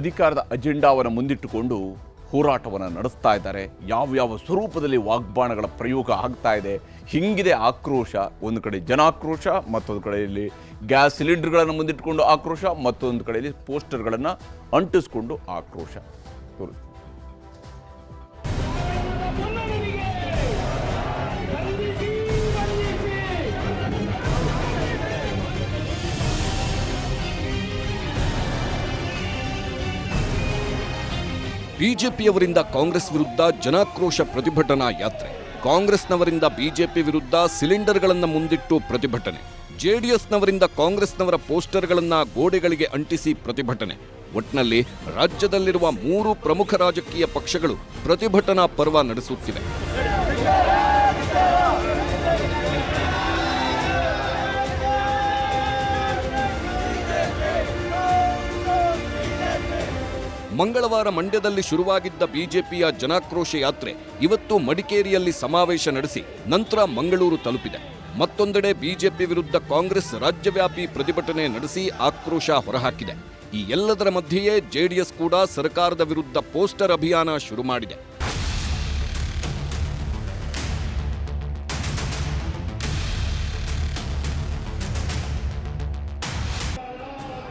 ಅಧಿಕಾರದ ಅಜೆಂಡಾವನ್ನು ಮುಂದಿಟ್ಟುಕೊಂಡು ಹೋರಾಟವನ್ನು ನಡೆಸ್ತಾ ಇದ್ದಾರೆ. ಯಾವ್ಯಾವ ಸ್ವರೂಪದಲ್ಲಿ ವಾಗ್ಬಾಣಗಳ ಪ್ರಯೋಗ ಆಗ್ತಾ ಇದೆ. ಹಿಂಗಿದೆ ಆಕ್ರೋಶ, ಒಂದು ಕಡೆ ಜನಾಕ್ರೋಶ, ಮತ್ತೊಂದು ಕಡೆಯಲ್ಲಿ ಗ್ಯಾಸ್ ಸಿಲಿಂಡರ್ಗಳನ್ನು ಮುಂದಿಟ್ಟುಕೊಂಡು ಆಕ್ರೋಶ, ಮತ್ತೊಂದು ಕಡೆಯಲ್ಲಿ ಪೋಸ್ಟರ್ಗಳನ್ನು ಅಂಟಿಸ್ಕೊಂಡು ಆಕ್ರೋಶ ಬಿಜೆಪಿಯವರಿಂದ ಕಾಂಗ್ರೆಸ್ ವಿರುದ್ಧ ಜನಾಕ್ರೋಶ ಪ್ರತಿಭಟನಾ ಯಾತ್ರೆ. ಕಾಂಗ್ರೆಸ್ನವರಿಂದ ಬಿಜೆಪಿ ವಿರುದ್ಧ ಸಿಲಿಂಡರ್ಗಳನ್ನು ಮುಂದಿಟ್ಟು ಪ್ರತಿಭಟನೆ. ಜೆಡಿಎಸ್ನವರಿಂದ ಕಾಂಗ್ರೆಸ್ನವರ ಪೋಸ್ಟರ್ಗಳನ್ನ ಗೋಡೆಗಳಿಗೆ ಅಂಟಿಸಿ ಪ್ರತಿಭಟನೆ. ಒಟ್ನಲ್ಲಿ ರಾಜ್ಯದಲ್ಲಿರುವ ಮೂರು ಪ್ರಮುಖ ರಾಜಕೀಯ ಪಕ್ಷಗಳು ಪ್ರತಿಭಟನಾ ಪರ್ವ ನಡೆಸುತ್ತಿವೆ. ಮಂಗಳವಾರ ಮಂಡ್ಯದಲ್ಲಿ ಶುರುವಾಗಿದ್ದ ಬಿಜೆಪಿಯ ಜನಾಕ್ರೋಶ ಯಾತ್ರೆ ಇವತ್ತು ಮಡಿಕೇರಿಯಲ್ಲಿ ಸಮಾವೇಶ ನಡೆಸಿ ನಂತರ ಮಂಗಳೂರು ತಲುಪಿದೆ. ಮತ್ತೊಂದೆಡೆ ಬಿಜೆಪಿ ವಿರುದ್ಧ ಕಾಂಗ್ರೆಸ್ ರಾಜ್ಯವ್ಯಾಪಿ ಪ್ರತಿಭಟನೆ ನಡೆಸಿ ಆಕ್ರೋಶ ಹೊರಹಾಕಿದೆ. ಈ ಎಲ್ಲದರ ಮಧ್ಯೆಯೇ ಜೆಡಿಎಸ್ ಕೂಡ ಸರ್ಕಾರದ ವಿರುದ್ಧ ಪೋಸ್ಟರ್ ಅಭಿಯಾನ ಶುರು ಮಾಡಿದೆ.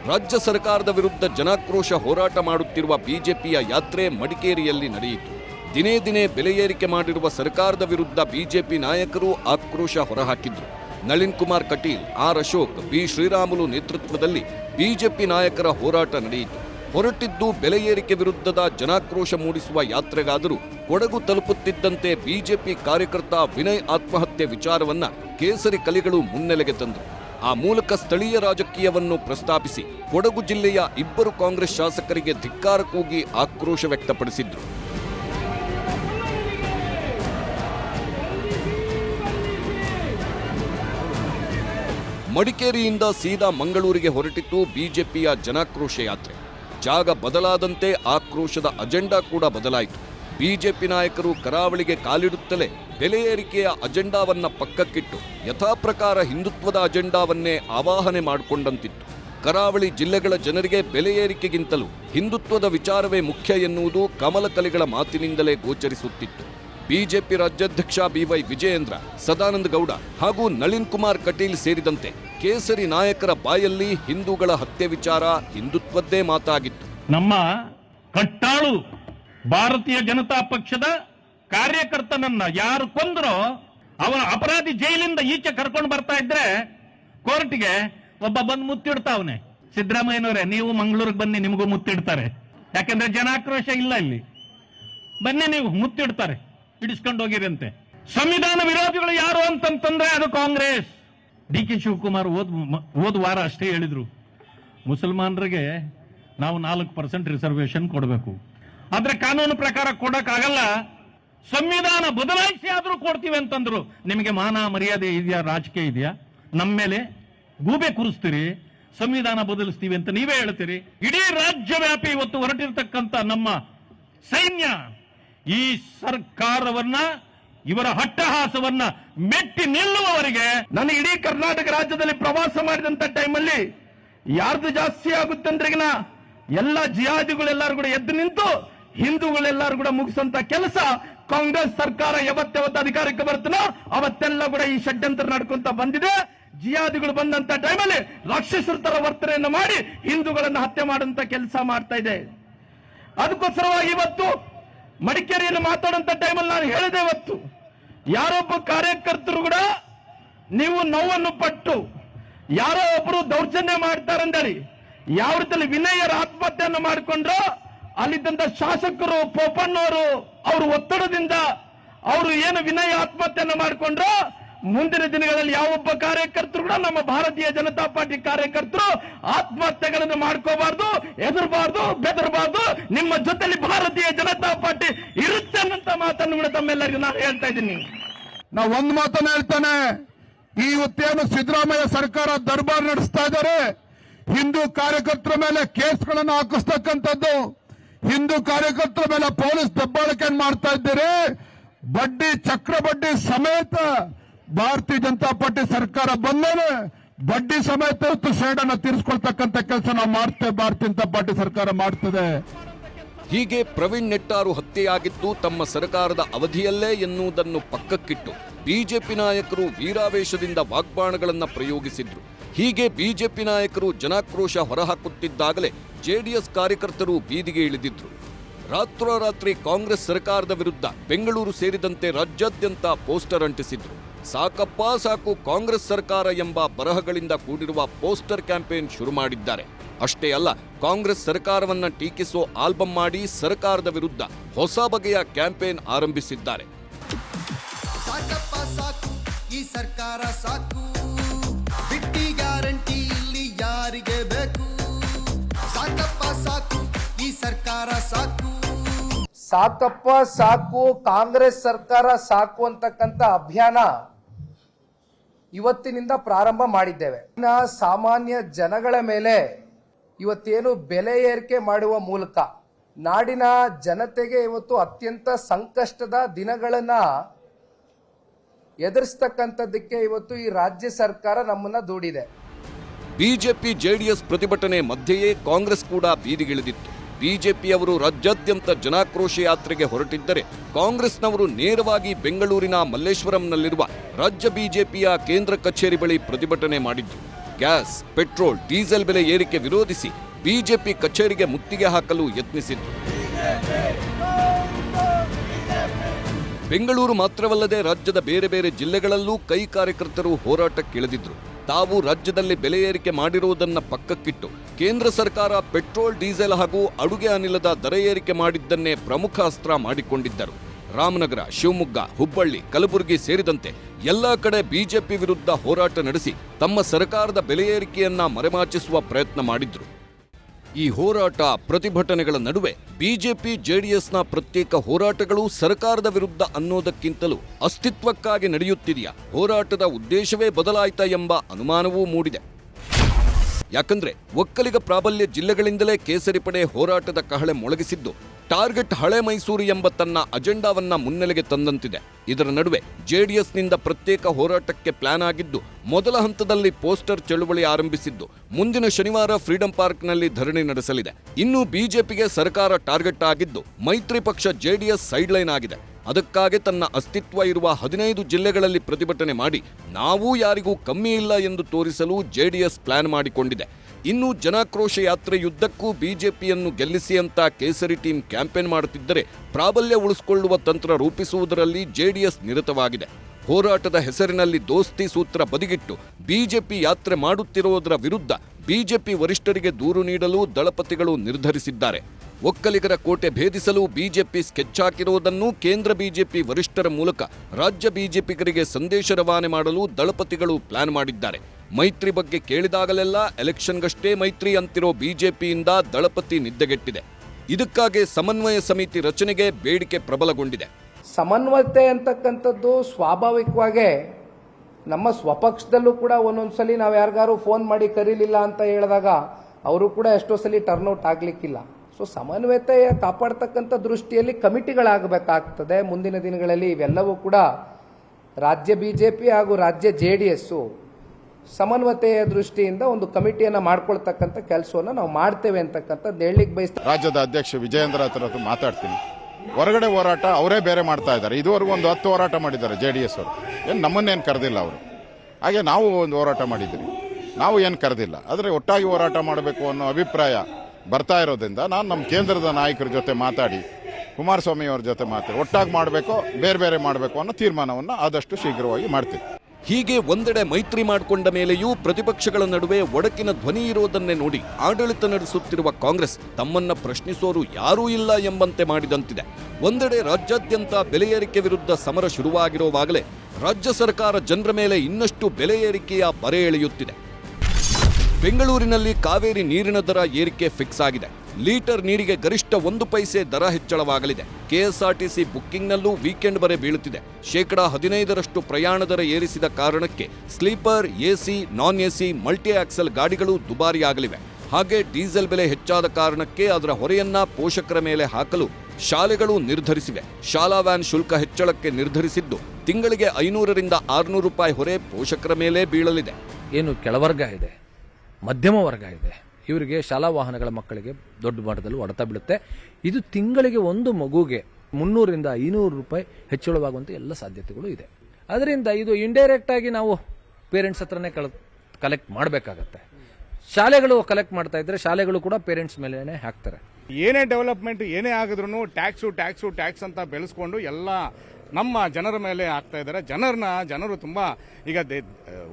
ರಾಜ್ಯ ಸರ್ಕಾರದ ವಿರುದ್ಧ ಜನಾಕ್ರೋಶ ಹೋರಾಟ ಮಾಡುತ್ತಿರುವ ಬಿಜೆಪಿಯ ಯಾತ್ರೆ ಮಡಿಕೇರಿಯಲ್ಲಿ ನಡೆಯಿತು. ದಿನೇ ದಿನೇ ಬೆಲೆ ಏರಿಕೆ ಮಾಡಿರುವ ಸರ್ಕಾರದ ವಿರುದ್ಧ ಬಿಜೆಪಿ ನಾಯಕರು ಆಕ್ರೋಶ ಹೊರಹಾಕಿದ್ರು. ನಳಿನ್ ಕುಮಾರ್ ಕಟೀಲ್, ಆರ್ ಅಶೋಕ್, ಬಿ ಶ್ರೀರಾಮುಲು ನೇತೃತ್ವದಲ್ಲಿ ಬಿಜೆಪಿ ನಾಯಕರ ಹೋರಾಟ ನಡೆಯಿತು. ಹೊರಟಿದ್ದು ಬೆಲೆ ಏರಿಕೆ ವಿರುದ್ಧದ ಜನಾಕ್ರೋಶ ಮೂಡಿಸುವ ಯಾತ್ರೆಗಾದರೂ ಕೊಡಗು ತಲುಪುತ್ತಿದ್ದಂತೆ ಬಿಜೆಪಿ ಕಾರ್ಯಕರ್ತ ವಿನಯ್ ಆತ್ಮಹತ್ಯೆ ವಿಚಾರವನ್ನ ಕೇಸರಿ ಕಲಿಗಳು ಮುನ್ನೆಲೆಗೆ ತಂದರು. ಆ ಮೂಲಕ ಸ್ಥಳೀಯ ರಾಜಕೀಯವನ್ನು ಪ್ರಸ್ತಾಪಿಸಿ ಕೊಡಗು ಜಿಲ್ಲೆಯ ಇಬ್ಬರು ಕಾಂಗ್ರೆಸ್ ಶಾಸಕರಿಗೆ ಧಿಕ್ಕಾರ ಕೂಗಿ ಆಕ್ರೋಶ ವ್ಯಕ್ತಪಡಿಸಿದ್ರು. ಮಡಿಕೇರಿಯಿಂದ ಸೀದಾ ಮಂಗಳೂರಿಗೆ ಹೊರಟಿತ್ತು ಬಿಜೆಪಿಯ ಜನಾಕ್ರೋಶ ಯಾತ್ರೆ. ಜಾಗ ಬದಲಾದಂತೆ ಆಕ್ರೋಶದ ಅಜೆಂಡಾ ಕೂಡ ಬದಲಾಯಿತು. ಬಿಜೆಪಿ ನಾಯಕರು ಕರಾವಳಿಗೆ ಕಾಲಿಡುತ್ತಲೇ ಬೆಲೆ ಏರಿಕೆಯ ಅಜೆಂಡಾವನ್ನ ಪಕ್ಕಕ್ಕಿಟ್ಟು ಯಥಾಪ್ರಕಾರ ಹಿಂದುತ್ವದ ಅಜೆಂಡಾವನ್ನೇ ಆವಾಹನೆ ಮಾಡಿಕೊಂಡಂತಿತ್ತು. ಕರಾವಳಿ ಜಿಲ್ಲೆಗಳ ಜನರಿಗೆ ಬೆಲೆ ಏರಿಕೆಗಿಂತಲೂ ಹಿಂದುತ್ವದ ವಿಚಾರವೇ ಮುಖ್ಯ ಎನ್ನುವುದು ಕಮಲಕಲಿಗಳ ಮಾತಿನಿಂದಲೇ ಗೋಚರಿಸುತ್ತಿತ್ತು. ಬಿಜೆಪಿ ರಾಜ್ಯಾಧ್ಯಕ್ಷ ಬಿವೈ ವಿಜಯೇಂದ್ರ, ಸದಾನಂದ ಗೌಡ ಹಾಗೂ ನಳಿನ್ ಕುಮಾರ್ ಕಟೀಲ್ ಸೇರಿದಂತೆ ಕೇಸರಿ ನಾಯಕರ ಬಾಯಲ್ಲಿ ಹಿಂದೂಗಳ ಹತ್ಯೆ ವಿಚಾರ ಹಿಂದುತ್ವದ್ದೇ ಮಾತಾಗಿತ್ತು. ನಮ್ಮ ಕಟ್ಟಾಳು ಭಾರತೀಯ ಜನತಾ ಪಕ್ಷದ ಕಾರ್ಯಕರ್ತನನ್ನ ಯಾರು ಕೊಂದ್ರೋ ಅವನ ಅಪರಾಧಿ ಜೈಲಿಂದ ಈಚೆ ಕರ್ಕೊಂಡು ಬರ್ತಾ ಇದ್ರೆ ಕೋರ್ಟ್ಗೆ ಒಬ್ಬ ಬಂದು ಮುತ್ತಿಡ್ತಾವನೆ. ಸಿದ್ದರಾಮಯ್ಯನವರೇ, ನೀವು ಮಂಗಳೂರಿಗೆ ಬನ್ನಿ, ನಿಮಗೂ ಮುತ್ತಿಡ್ತಾರೆ. ಯಾಕಂದ್ರೆ ಜನಾಕ್ರೋಶ ಇಲ್ಲ ಇಲ್ಲಿ. ಬನ್ನಿ ನೀವು, ಮುತ್ತಿಡ್ತಾರೆ. ಹಿಡಿಸ್ಕೊಂಡು ಹೋಗಿರಂತೆ ಸಂವಿಧಾನ ವಿರೋಧಿಗಳು ಯಾರು ಅಂತಂತಂದ್ರೆ ಅದು ಕಾಂಗ್ರೆಸ್. ಡಿ ಕೆ ಶಿವಕುಮಾರ್ ಓದ್ ಓದ್ ವಾರ ಅಷ್ಟೇ ಹೇಳಿದ್ರು. ಮುಸಲ್ಮಾನರಿಗೆ ನಾವು ನಾಲ್ಕು ಪರ್ಸೆಂಟ್ ರಿಸರ್ವೇಶನ್ ಕೊಡಬೇಕು. ಆದ್ರೆ ಕಾನೂನು ಪ್ರಕಾರ ಕೊಡಕ್ಕಾಗಲ್ಲ. ಸಂವಿಧಾನ ಬದಲಾಯಿಸಿ ಆದರೂ ಕೊಡ್ತೀವಿ ಅಂತಂದ್ರು. ನಿಮಗೆ ಮಾನ ಮರ್ಯಾದೆ ಇದೆಯಾ, ರಾಜಕೀಯ ಇದೆಯಾ? ನಮ್ಮ ಮೇಲೆ ಗೂಬೆ ಕೂರಿಸ್ತೀರಿ, ಸಂವಿಧಾನ ಬದಲಿಸ್ತೀವಿ ಅಂತ ನೀವೇ ಹೇಳ್ತೀರಿ. ಇಡೀ ರಾಜ್ಯವ್ಯಾಪಿ ಇವತ್ತು ಹೊರಟಿರ್ತಕ್ಕಂಥ ನಮ್ಮ ಸೈನ್ಯ ಈ ಸರ್ಕಾರವನ್ನ, ಇವರ ಹಟ್ಟಹಾಸವನ್ನ ಮೆಟ್ಟಿ ನಿಲ್ಲುವವರಿಗೆ ನಾನು ಇಡೀ ಕರ್ನಾಟಕ ರಾಜ್ಯದಲ್ಲಿ ಪ್ರವಾಸ ಮಾಡಿದಂತ ಟೈಮಲ್ಲಿ ಯಾರ್ದು ಜಾಸ್ತಿ ಆಗುತ್ತೆ ಅಂದ್ರೆಗಿನ ಎಲ್ಲ ಜಿಹಾದಿಗಳೆಲ್ಲರೂ ಕೂಡ ಎದ್ದು ನಿಂತು ಹಿಂದೂಗಳೆಲ್ಲರೂ ಕೂಡ ಮುಗಿಸಂತ ಕೆಲಸ ಕಾಂಗ್ರೆಸ್ ಸರ್ಕಾರ ಯಾವತ್ತೆವತ್ತು ಅಧಿಕಾರಕ್ಕೆ ಬರ್ತನೋ ಅವತ್ತೆಲ್ಲ ಕೂಡ ಈ ಷಡ್ಯಂತ್ರ ನಡ್ಕೊಂತ ಬಂದಿದೆ. ಜಿಯಾದಿಗಳು ಬಂದಂತ ಟೈಮಲ್ಲಿ ರಾಕ್ಷಸರ ತರ ವರ್ತನೆಯನ್ನು ಮಾಡಿ ಹಿಂದೂಗಳನ್ನು ಹತ್ಯೆ ಮಾಡುವಂತ ಕೆಲಸ ಮಾಡ್ತಾ ಇದೆ. ಅದಕ್ಕೋಸ್ಕರವಾಗಿ ಇವತ್ತು ಮಡಿಕೇರಿಯಲ್ಲಿ ಮಾತಾಡುವಂತ ಟೈಮಲ್ಲಿ ನಾನು ಹೇಳಿದೆ ಇವತ್ತು ಯಾರೊಬ್ಬ ಕಾರ್ಯಕರ್ತರು ಕೂಡ ನೀವು ನೋವನ್ನು ಪಟ್ಟು ಯಾರೋ ಒಬ್ಬರು ದೌರ್ಜನ್ಯ ಮಾಡ್ತಾರಂದರಿ ಯಾವ ರೀತಿಯಲ್ಲಿ ವಿನಯರ ಆತ್ಮಹತ್ಯೆಯನ್ನು ಮಾಡಿಕೊಂಡ್ರು ಅಲ್ಲಿದ್ದಂತ ಶಾಸಕರು ಪೋಪಣ್ಣವರು ಅವ್ರ ಒತ್ತಡದಿಂದ ಅವರು ಏನು ವಿನಯ ಆತ್ಮಹತ್ಯೆಯನ್ನು ಮಾಡಿಕೊಂಡ್ರು, ಮುಂದಿನ ದಿನಗಳಲ್ಲಿ ಯಾವೊಬ್ಬ ಕಾರ್ಯಕರ್ತರು ಕೂಡ ನಮ್ಮ ಭಾರತೀಯ ಜನತಾ ಪಾರ್ಟಿ ಕಾರ್ಯಕರ್ತರು ಆತ್ಮಹತ್ಯೆಗಳನ್ನು ಮಾಡ್ಕೋಬಾರ್ದು, ಹೆದರಬಾರ್ದು, ಬೆದರಬಾರ್ದು, ನಿಮ್ಮ ಜೊತೆಲಿ ಭಾರತೀಯ ಜನತಾ ಪಾರ್ಟಿ ಇರುತ್ತೆ ಅನ್ನಂತ ಮಾತನ್ನು ಕೂಡ ತಮ್ಮೆಲ್ಲರಿಗೂ ನಾನು ಹೇಳ್ತಾ ಇದ್ದೀನಿ. ನಾವು ಒಂದು ಮಾತನ್ನು ಹೇಳ್ತಾನೆ. ಈ ಹೊತ್ತೇನು ಸಿದ್ದರಾಮಯ್ಯ ಸರ್ಕಾರ ದರ್ಬಾರ್ ನಡೆಸ್ತಾ ಇದ್ದಾರೆ. ಹಿಂದೂ ಕಾರ್ಯಕರ್ತರ ಮೇಲೆ ಕೇಸ್ಗಳನ್ನು ಹಾಕಿಸ್ತಕ್ಕಂಥದ್ದು. ಹಿಂದೂ ಕಾರ್ಯಕರ್ತರ ಮೇಲೆ ಪೊಲೀಸ್ ದಬ್ಬಾಳಿಕೆ ಮಾಡ್ತಾ ಇದ್ದೀರಿ? ಬಡ್ಡಿ, ಚಕ್ರ ಬಡ್ಡಿ ಸಮೇತ ಭಾರತೀಯ ಜನತಾ ಪಾರ್ಟಿ ಸರ್ಕಾರ ಬಂದರೆ ಬಡ್ಡಿ ಸಮೇತ ಸೇಡನ್ನ ತೀರಿಸ್ಕೊಳ್ತಕ್ಕಂಥ ಕೆಲಸ ನಾವು ಮಾಡ್ತೇವೆ ಭಾರತೀಯ ಜನತಾ ಪಾರ್ಟಿ ಸರ್ಕಾರ ಮಾಡ್ತದೆ. ಹೀಗೆ ಪ್ರವೀಣ್ ನೆಟ್ಟಾರು ಹತ್ಯೆಯಾಗಿದ್ದು ತಮ್ಮ ಸರ್ಕಾರದ ಅವಧಿಯಲ್ಲೇ ಎನ್ನುವುದನ್ನು ಪಕ್ಕಕ್ಕಿಟ್ಟು ಬಿಜೆಪಿ ನಾಯಕರು ವೀರಾವೇಶದಿಂದ ವಾಗ್ಬಾಣಗಳನ್ನು ಪ್ರಯೋಗಿಸಿದ್ರು. ಹೀಗೆ ಬಿಜೆಪಿ ನಾಯಕರು ಜನಾಕ್ರೋಶ ಹೊರಹಾಕುತ್ತಿದ್ದಾಗಲೇ ಜೆಡಿಎಸ್ ಕಾರ್ಯಕರ್ತರು ಬೀದಿಗೆ ಇಳಿದಿದ್ರು. ರಾತ್ರೋರಾತ್ರಿ ಕಾಂಗ್ರೆಸ್ ಸರ್ಕಾರದ ವಿರುದ್ಧ ಬೆಂಗಳೂರು ಸೇರಿದಂತೆ ರಾಜ್ಯಾದ್ಯಂತ ಪೋಸ್ಟರ್ ಅಂಟಿಸಿದ್ರು. ಸಾಕಪ್ಪ ಸಾಕು ಕಾಂಗ್ರೆಸ್ ಸರ್ಕಾರ ಎಂಬ ಬರಹಗಳಿಂದ ಕೂಡಿರುವ ಪೋಸ್ಟರ್ ಕ್ಯಾಂಪೇನ್ ಶುರು ಮಾಡಿದ್ದಾರೆ. ಅಷ್ಟೇ ಅಲ್ಲ, ಕಾಂಗ್ರೆಸ್ ಸರ್ಕಾರವನ್ನ ಟೀಕಿಸೋ ಆಲ್ಬಂ ಮಾಡಿ ಸರ್ಕಾರದ ವಿರುದ್ಧ ಹೊಸ ಬಗೆಯ ಕ್ಯಾಂಪೇನ್ ಆರಂಭಿಸಿದ್ದಾರೆ. ಸಾಕಪ್ಪ ಸಾಕು, ಈ ಸರ್ಕಾರ ಸಾಕು. ಸಾಕಪ್ಪ ಸಾಕು, ಕಾಂಗ್ರೆಸ್ ಸರ್ಕಾರ ಸಾಕು ಅಂತಕ್ಕಂಥ ಅಭಿಯಾನ ಇವತ್ತಿನಿಂದ ಪ್ರಾರಂಭ ಮಾಡಿದ್ದೇವೆ. ಸಾಮಾನ್ಯ ಜನಗಳ ಮೇಲೆ ಇವತ್ತೇನು ಬೆಲೆ ಏರಿಕೆ ಮಾಡುವ ಮೂಲಕ ನಾಡಿನ ಜನತೆಗೆ ಇವತ್ತು ಅತ್ಯಂತ ಸಂಕಷ್ಟದ ದಿನಗಳನ್ನ ಎದುರಿಸ್ತಕ್ಕಂಥದ್ದಕ್ಕೆ ಇವತ್ತು ಈ ರಾಜ್ಯ ಸರ್ಕಾರ ನಮ್ಮನ್ನ ದೂಡಿದೆ. ಬಿಜೆಪಿ ಜೆಡಿಎಸ್ ಪ್ರತಿಭಟನೆ ಮಧ್ಯೆಯೇ ಕಾಂಗ್ರೆಸ್ ಕೂಡ ಬೀದಿಗಿಳಿದಿತ್ತು. ಬಿಜೆಪಿಯವರು ರಾಜ್ಯಾದ್ಯಂತ ಜನಾಕ್ರೋಶ ಯಾತ್ರೆಗೆ ಹೊರಟಿದ್ದರೆ ಕಾಂಗ್ರೆಸ್ನವರು ನೇರವಾಗಿ ಬೆಂಗಳೂರಿನ ಮಲ್ಲೇಶ್ವರಂನಲ್ಲಿರುವ ರಾಜ್ಯ ಬಿಜೆಪಿಯ ಕೇಂದ್ರ ಕಚೇರಿ ಬಳಿ ಪ್ರತಿಭಟನೆ ಮಾಡಿದ್ದು. ಗ್ಯಾಸ್, ಪೆಟ್ರೋಲ್, ಡೀಸೆಲ್ ಬೆಲೆ ಏರಿಕೆ ವಿರೋಧಿಸಿ ಬಿಜೆಪಿ ಕಚೇರಿಗೆ ಮುತ್ತಿಗೆ ಹಾಕಲು ಯತ್ನಿಸಿದ್ದು ಬೆಂಗಳೂರು ಮಾತ್ರವಲ್ಲದೆ ರಾಜ್ಯದ ಬೇರೆ ಬೇರೆ ಜಿಲ್ಲೆಗಳಲ್ಲೂ ಕೈ ಕಾರ್ಯಕರ್ತರು ಹೋರಾಟಕ್ಕಿಳಿದಿದ್ರು. ತಾವು ರಾಜ್ಯದಲ್ಲಿ ಬೆಲೆ ಏರಿಕೆ ಮಾಡಿರುವುದನ್ನು ಪಕ್ಕಕ್ಕಿಟ್ಟು ಕೇಂದ್ರ ಸರ್ಕಾರ ಪೆಟ್ರೋಲ್, ಡೀಸೆಲ್ ಹಾಗೂ ಅಡುಗೆ ಅನಿಲದ ದರ ಏರಿಕೆ ಮಾಡಿದ್ದನ್ನೇ ಪ್ರಮುಖ ಅಸ್ತ್ರ ಮಾಡಿಕೊಂಡಿದ್ದರು. ರಾಮನಗರ, ಶಿವಮೊಗ್ಗ, ಹುಬ್ಬಳ್ಳಿ, ಕಲಬುರಗಿ ಸೇರಿದಂತೆ ಎಲ್ಲ ಕಡೆ ಬಿಜೆಪಿ ವಿರುದ್ಧ ಹೋರಾಟ ನಡೆಸಿ ತಮ್ಮ ಸರ್ಕಾರದ ಬೆಲೆ ಏರಿಕೆಯನ್ನ ಮರೆಮಾಚಿಸುವ ಪ್ರಯತ್ನ ಮಾಡಿದ್ರು. ಈ ಹೋರಾಟ ಪ್ರತಿಭಟನೆಗಳ ನಡುವೆ ಬಿಜೆಪಿ, ಜೆಡಿಎಸ್ನ ಪ್ರತ್ಯೇಕ ಹೋರಾಟಗಳು ಸರ್ಕಾರದ ವಿರುದ್ಧ ಅನ್ನೋದಕ್ಕಿಂತಲೂ ಅಸ್ತಿತ್ವಕ್ಕಾಗಿ ನಡೆಯುತ್ತಿದೆಯಾ? ಹೋರಾಟದ ಉದ್ದೇಶವೇ ಬದಲಾಯಿತಾ ಎಂಬ ಅನುಮಾನವೂ ಮೂಡಿದೆ. ಯಾಕಂದ್ರೆ ಒಕ್ಕಲಿಗ ಪ್ರಾಬಲ್ಯ ಜಿಲ್ಲೆಗಳಿಂದಲೇ ಕೇಸರಿ ಪಡೆ ಹೋರಾಟದ ಕಹಳೆ ಮೊಳಗಿಸಿದ್ದು ಟಾರ್ಗೆಟ್ ಹಳೆ ಮೈಸೂರು ಎಂಬ ತನ್ನ ಅಜೆಂಡಾವನ್ನ ಮುನ್ನೆಲೆಗೆ ತಂದಂತಿದೆ. ಇದರ ನಡುವೆ ಜೆಡಿಎಸ್ನಿಂದ ಪ್ರತ್ಯೇಕ ಹೋರಾಟಕ್ಕೆ ಪ್ಲಾನ್ ಆಗಿದ್ದು, ಮೊದಲ ಹಂತದಲ್ಲಿ ಪೋಸ್ಟರ್ ಚಳುವಳಿ ಆರಂಭಿಸಿದ್ದು, ಮುಂದಿನ ಶನಿವಾರ ಫ್ರೀಡಂ ಪಾರ್ಕ್ನಲ್ಲಿ ಧರಣಿ ನಡೆಸಲಿದೆ. ಇನ್ನು ಬಿಜೆಪಿಗೆ ಸರ್ಕಾರ ಟಾರ್ಗೆಟ್ ಆಗಿದ್ದು, ಮೈತ್ರಿ ಪಕ್ಷ ಜೆಡಿಎಸ್ ಸೈಡ್ಲೈನ್ ಆಗಿದೆ. ಅದಕ್ಕಾಗಿ ತನ್ನ ಅಸ್ತಿತ್ವ ಇರುವ ಹದಿನೈದು ಜಿಲ್ಲೆಗಳಲ್ಲಿ ಪ್ರತಿಭಟನೆ ಮಾಡಿ, ನಾವೂ ಯಾರಿಗೂ ಕಮ್ಮಿ ಇಲ್ಲ ಎಂದು ತೋರಿಸಲು ಜೆಡಿಎಸ್ ಪ್ಲಾನ್ ಮಾಡಿಕೊಂಡಿದೆ. ಇನ್ನು ಜನಾಕ್ರೋಶ ಯಾತ್ರೆಯುದ್ದಕ್ಕೂ ಬಿಜೆಪಿಯನ್ನು ಗೆಲ್ಲಿಸಿ ಅಂತ ಕೇಸರಿ ಟೀಮ್ ಕ್ಯಾಂಪೇನ್ ಮಾಡುತ್ತಿದ್ದರೆ ಪ್ರಾಬಲ್ಯ ಉಳಿಸಿಕೊಳ್ಳುವ ತಂತ್ರ ರೂಪಿಸುವುದರಲ್ಲಿ ಜೆಡಿಎಸ್ ನಿರತವಾಗಿದೆ. ಹೋರಾಟದ ಹೆಸರಿನಲ್ಲಿ ದೋಸ್ತಿ ಸೂತ್ರ ಬದಿಗಿಟ್ಟು ಬಿಜೆಪಿ ಯಾತ್ರೆ ಮಾಡುತ್ತಿರುವುದರ ವಿರುದ್ಧ ಬಿಜೆಪಿ ವರಿಷ್ಠರಿಗೆ ದೂರು ನೀಡಲು ದಳಪತಿಗಳು ನಿರ್ಧರಿಸಿದ್ದಾರೆ. ಒಕ್ಕಲಿಗರ ಕೋಟೆ ಭೇದಿಸಲು ಬಿಜೆಪಿ ಸ್ಕೆಚ್ ಹಾಕಿರುವುದನ್ನು ಕೇಂದ್ರ ಬಿಜೆಪಿ ವರಿಷ್ಠರ ಮೂಲಕ ರಾಜ್ಯ ಬಿಜೆಪಿಗರಿಗೆ ಸಂದೇಶ ರವಾನೆ ಮಾಡಲು ದಳಪತಿಗಳು ಪ್ಲಾನ್ ಮಾಡಿದ್ದಾರೆ. ಮೈತ್ರಿ ಬಗ್ಗೆ ಕೇಳಿದಾಗಲೆಲ್ಲ ಎಲೆಕ್ಷನ್ಗಷ್ಟೇ ಮೈತ್ರಿ ಅಂತಿರೋ ಬಿಜೆಪಿಯಿಂದ ದಳಪತಿ ನಿದ್ದೆಗೆಟ್ಟಿದೆ. ಇದಕ್ಕಾಗಿ ಸಮನ್ವಯ ಸಮಿತಿ ರಚನೆಗೆ ಬೇಡಿಕೆ ಪ್ರಬಲಗೊಂಡಿದೆ. ಸಮನ್ವಯತೆ ಅಂತಕ್ಕಂಥದ್ದು ಸ್ವಾಭಾವಿಕವಾಗೇ ನಮ್ಮ ಸ್ವಪಕ್ಷದಲ್ಲೂ ಕೂಡ ಒಂದೊಂದ್ಸಲಿ ನಾವು ಯಾರಿಗಾರು ಫೋನ್ ಮಾಡಿ ಕರೀಲಿಲ್ಲ ಅಂತ ಹೇಳಿದಾಗ ಅವರು ಕೂಡ ಎಷ್ಟೋ ಸಲ ಟರ್ನ್ಔಟ್ ಆಗ್ಲಿಕ್ಕಿಲ್ಲ. ಸೊ ಸಮನ್ವಯತೆ ಕಾಪಾಡ್ತಕ್ಕಂಥ ದೃಷ್ಟಿಯಲ್ಲಿ ಕಮಿಟಿಗಳಾಗಬೇಕಾಗ್ತದೆ. ಮುಂದಿನ ದಿನಗಳಲ್ಲಿ ಇವೆಲ್ಲವೂ ಕೂಡ ರಾಜ್ಯ ಬಿಜೆಪಿ ಹಾಗೂ ರಾಜ್ಯ ಜೆ ಡಿ ಎಸ್ಸು ಸಮನ್ವತೆಯ ದೃಷ್ಟಿಯಿಂದ ಒಂದು ಕಮಿಟಿಯನ್ನು ಮಾಡ್ಕೊಳ್ತಕ್ಕಂಥ ಕೆಲಸವನ್ನು ನಾವು ಮಾಡ್ತೇವೆ ಅಂತಕ್ಕಂಥದ್ದು ಹೇಳಲಿಕ್ಕೆ ಬಯಸ್ತೇವೆ ರಾಜ್ಯದ ಅಧ್ಯಕ್ಷ ವಿಜಯೇಂದ್ರ ಹತ್ರ ಮಾತಾಡ್ತೀನಿ. ಹೊರಗಡೆ ಹೋರಾಟ ಅವರೇ ಬೇರೆ ಮಾಡ್ತಾ ಇದ್ದಾರೆ. ಇದುವರೆಗೂ ಒಂದು ಹತ್ತು ಹೋರಾಟ ಮಾಡಿದ್ದಾರೆ ಜೆ ಡಿ ಎಸ್ ಅವರು. ಏನು ನಮ್ಮನ್ನೇನು ಕರೆದಿಲ್ಲ ಅವರು? ಹಾಗೆ ನಾವು ಒಂದು ಹೋರಾಟ ಮಾಡಿದ್ದೀವಿ. ನಾವು ಏನು ಕರೆದಿಲ್ಲ. ಆದರೆ ಒಟ್ಟಾಗಿ ಹೋರಾಟ ಮಾಡಬೇಕು ಅನ್ನೋ ಅಭಿಪ್ರಾಯ ಬರ್ತಾ ಇರೋದ್ರಿಂದ ನಾನು ನಮ್ಮ ಕೇಂದ್ರದ ನಾಯಕರ ಜೊತೆ ಮಾತಾಡಿ, ಕುಮಾರಸ್ವಾಮಿ ಅವ್ರ ಜೊತೆ ಮಾತಾಡಿ, ಒಟ್ಟಾಗಿ ಮಾಡಬೇಕು, ಬೇರೆ ಬೇರೆ ಮಾಡಬೇಕು ಅನ್ನೋ ತೀರ್ಮಾನವನ್ನು ಆದಷ್ಟು ಶೀಘ್ರವಾಗಿ ಮಾಡ್ತೀನಿ. ಹೀಗೆ ಒಂದೆಡೆ ಮೈತ್ರಿ ಮಾಡಿಕೊಂಡ ಮೇಲೆಯೂ ಪ್ರತಿಪಕ್ಷಗಳ ನಡುವೆ ಒಡಕಿನ ಧ್ವನಿ ಇರುವುದನ್ನೇ ನೋಡಿ ಆಡಳಿತ ನಡೆಸುತ್ತಿರುವ ಕಾಂಗ್ರೆಸ್ ತಮ್ಮನ್ನ ಪ್ರಶ್ನಿಸೋರು ಯಾರೂ ಇಲ್ಲ ಎಂಬಂತೆ ಮಾಡಿದಂತಿದೆ. ಒಂದೆಡೆ ರಾಜ್ಯಾದ್ಯಂತ ಬೆಲೆ ಏರಿಕೆ ವಿರುದ್ಧ ಸಮರ ಶುರುವಾಗಿರುವಾಗಲೇ ರಾಜ್ಯ ಸರ್ಕಾರ ಜನರ ಮೇಲೆ ಇನ್ನಷ್ಟು ಬೆಲೆ ಏರಿಕೆಯ ಬರೆ ಎಳೆಯುತ್ತಿದೆ. ಬೆಂಗಳೂರಿನಲ್ಲಿ ಕಾವೇರಿ ನೀರಿನ ದರ ಏರಿಕೆ ಫಿಕ್ಸ್ ಆಗಿದೆ. ಲೀಟರ್ ನೀರಿಗೆ ಗರಿಷ್ಠ ಒಂದು ಪೈಸೆ ದರ ಹೆಚ್ಚಳವಾಗಲಿದೆ. ಕೆಎಸ್ಆರ್ಟಿಸಿ ಬುಕ್ಕಿಂಗ್ನಲ್ಲೂ ವೀಕೆಂಡ್ ಬರೆ ಬೀಳುತ್ತಿದೆ. ಶೇಕಡಾ ಹದಿನೈದರಷ್ಟು ಪ್ರಯಾಣ ದರ ಏರಿಸಿದ ಕಾರಣಕ್ಕೆ sleeper, AC non AC multi axle ಗಾಡಿಗಳು ದುಬಾರಿಯಾಗಲಿವೆ. ಹಾಗೆ ಡೀಸೆಲ್ ಬೆಲೆ ಹೆಚ್ಚಾದ ಕಾರಣಕ್ಕೆ ಅದರ ಹೊರೆಯನ್ನ ಪೋಷಕರ ಮೇಲೆ ಹಾಕಲು ಶಾಲೆಗಳು ನಿರ್ಧರಿಸಿವೆ. ಶಾಲಾ ವ್ಯಾನ್ ಶುಲ್ಕ ಹೆಚ್ಚಳಕ್ಕೆ ನಿರ್ಧರಿಸಿದ್ದು ತಿಂಗಳಿಗೆ ಐನೂರರಿಂದ ಆರುನೂರು ರೂಪಾಯಿ ಹೊರೆ ಪೋಷಕರ ಮೇಲೆ ಬೀಳಲಿದೆ. ಏನು ಕೆಳವರ್ಗ ಇದೆ? ಮಧ್ಯಮ ವರ್ಗ ಇದೆ? ಇವರಿಗೆ ಶಾಲಾ ವಾಹನಗಳ ಮಕ್ಕಳಿಗೆ ದೊಡ್ಡ ಮಟ್ಟದಲ್ಲಿ ಹೊಡೆತ ಬೀಳುತ್ತೆ. ಇದು ತಿಂಗಳಿಗೆ ಒಂದು ಮಗುಗೆ ಮುನ್ನೂರರಿಂದ ಐನೂರು ರೂಪಾಯಿ ಹೆಚ್ಚಳವಾಗುವಂಥ ಎಲ್ಲ ಸಾಧ್ಯತೆಗಳು ಇದೆ. ಅದರಿಂದ ಇದು ಇಂಡೈರೆಕ್ಟ್ ಆಗಿ ನಾವು ಪೇರೆಂಟ್ಸ್ ಹತ್ರನೇ ಕಲೆಕ್ಟ್ ಮಾಡಬೇಕಾಗತ್ತೆ. ಶಾಲೆಗಳು ಕಲೆಕ್ಟ್ ಮಾಡ್ತಾ ಇದ್ರೆ ಶಾಲೆಗಳು ಕೂಡ ಪೇರೆಂಟ್ಸ್ ಮೇಲೆನೆ ಹಾಕ್ತಾರೆ. ಏನೇ ಡೆವಲಪ್ಮೆಂಟ್ ಏನೇ ಆಗಿದ್ರು ಟ್ಯಾಕ್ಸು ಟ್ಯಾಕ್ಸು ಟ್ಯಾಕ್ಸ್ ಅಂತ ಬೆಳೆಸ್ಕೊಂಡು ಎಲ್ಲ ನಮ್ಮ ಜನರ ಮೇಲೆ ಆಗ್ತಾ ಇದ್ದಾರೆ. ಜನರನ್ನ ಜನರು ತುಂಬ ಈಗ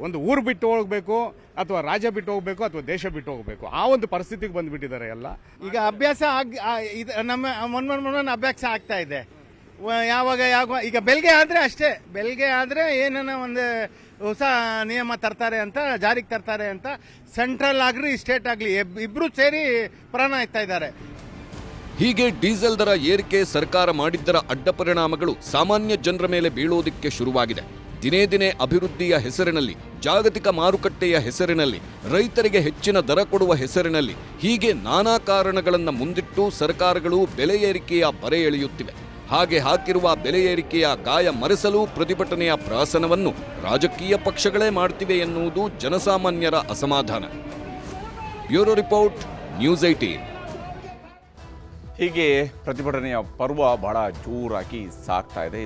ಒಂದು ಊರು ಬಿಟ್ಟು ಹೋಗ್ಬೇಕು ಅಥವಾ ರಾಜ್ಯ ಬಿಟ್ಟು ಹೋಗ್ಬೇಕು ಅಥವಾ ದೇಶ ಬಿಟ್ಟು ಹೋಗ್ಬೇಕು. ಆ ಒಂದು ಪರಿಸ್ಥಿತಿಗೆ ಬಂದ್ಬಿಟ್ಟಿದ್ದಾರೆ ಎಲ್ಲ. ಈಗ ಅಭ್ಯಾಸ ನಮ್ಮ ಆ, ಇದು ನಮ್ಮ ಮೊನ್ನೆ ಮೊನ್ನೆ ಅಭ್ಯಾಸ ಆಗ್ತಾ ಇದೆ. ಯಾವಾಗ ಯಾವ ಈಗ ಬೆಳಗ್ಗೆ ಆದರೆ ಅಷ್ಟೇ. ಬೆಳಗ್ಗೆ ಆದರೆ ಏನನ್ನ ಒಂದು ಹೊಸ ನಿಯಮ ತರ್ತಾರೆ ಅಂತ ಜಾರಿಗೆ ತರ್ತಾರೆ ಅಂತ ಸೆಂಟ್ರಲ್ ಆಗಲಿ ಸ್ಟೇಟ್ ಆಗಲಿ ಇಬ್ಬರು ಸೇರಿ ಪ್ರಾಣ ಇಡ್ತಾ ಇದ್ದಾರೆ. ಹೀಗೆ ಡೀಸೆಲ್ ದರ ಏರಿಕೆ ಸರ್ಕಾರ ಮಾಡಿದ್ದರ ಅಡ್ಡ ಪರಿಣಾಮಗಳು ಸಾಮಾನ್ಯ ಜನರ ಮೇಲೆ ಬೀಳೋದಿಕ್ಕೆ ಶುರುವಾಗಿದೆ. ದಿನೇ ದಿನೇ ಅಭಿವೃದ್ಧಿಯ ಹೆಸರಿನಲ್ಲಿ, ಜಾಗತಿಕ ಮಾರುಕಟ್ಟೆಯ ಹೆಸರಿನಲ್ಲಿ, ರೈತರಿಗೆ ಹೆಚ್ಚಿನ ದರ ಕೊಡುವ ಹೆಸರಿನಲ್ಲಿ ಹೀಗೆ ನಾನಾ ಕಾರಣಗಳನ್ನು ಮುಂದಿಟ್ಟು ಸರ್ಕಾರಗಳು ಬೆಲೆ ಏರಿಕೆಯ ಬರೆ ಎಳೆಯುತ್ತಿವೆ. ಹಾಗೆ ಹಾಕಿರುವ ಬೆಲೆ ಏರಿಕೆಯ ಗಾಯ ಮರೆಸಲು ಪ್ರತಿಭಟನೆಯ ಪ್ರಾಸನವನ್ನು ರಾಜಕೀಯ ಪಕ್ಷಗಳೇ ಮಾಡ್ತಿವೆ ಎನ್ನುವುದು ಜನಸಾಮಾನ್ಯರ ಅಸಮಾಧಾನ. ಬ್ಯೂರೋ ರಿಪೋರ್ಟ್, ನ್ಯೂಸ್ ಐಟೀನ್ ಹೀಗೆ ಪ್ರತಿಭಟನೆಯ ಪರ್ವ ಬಹಳ ಜೋರಾಗಿ ಸಾಗ್ತಾ ಇದೆ.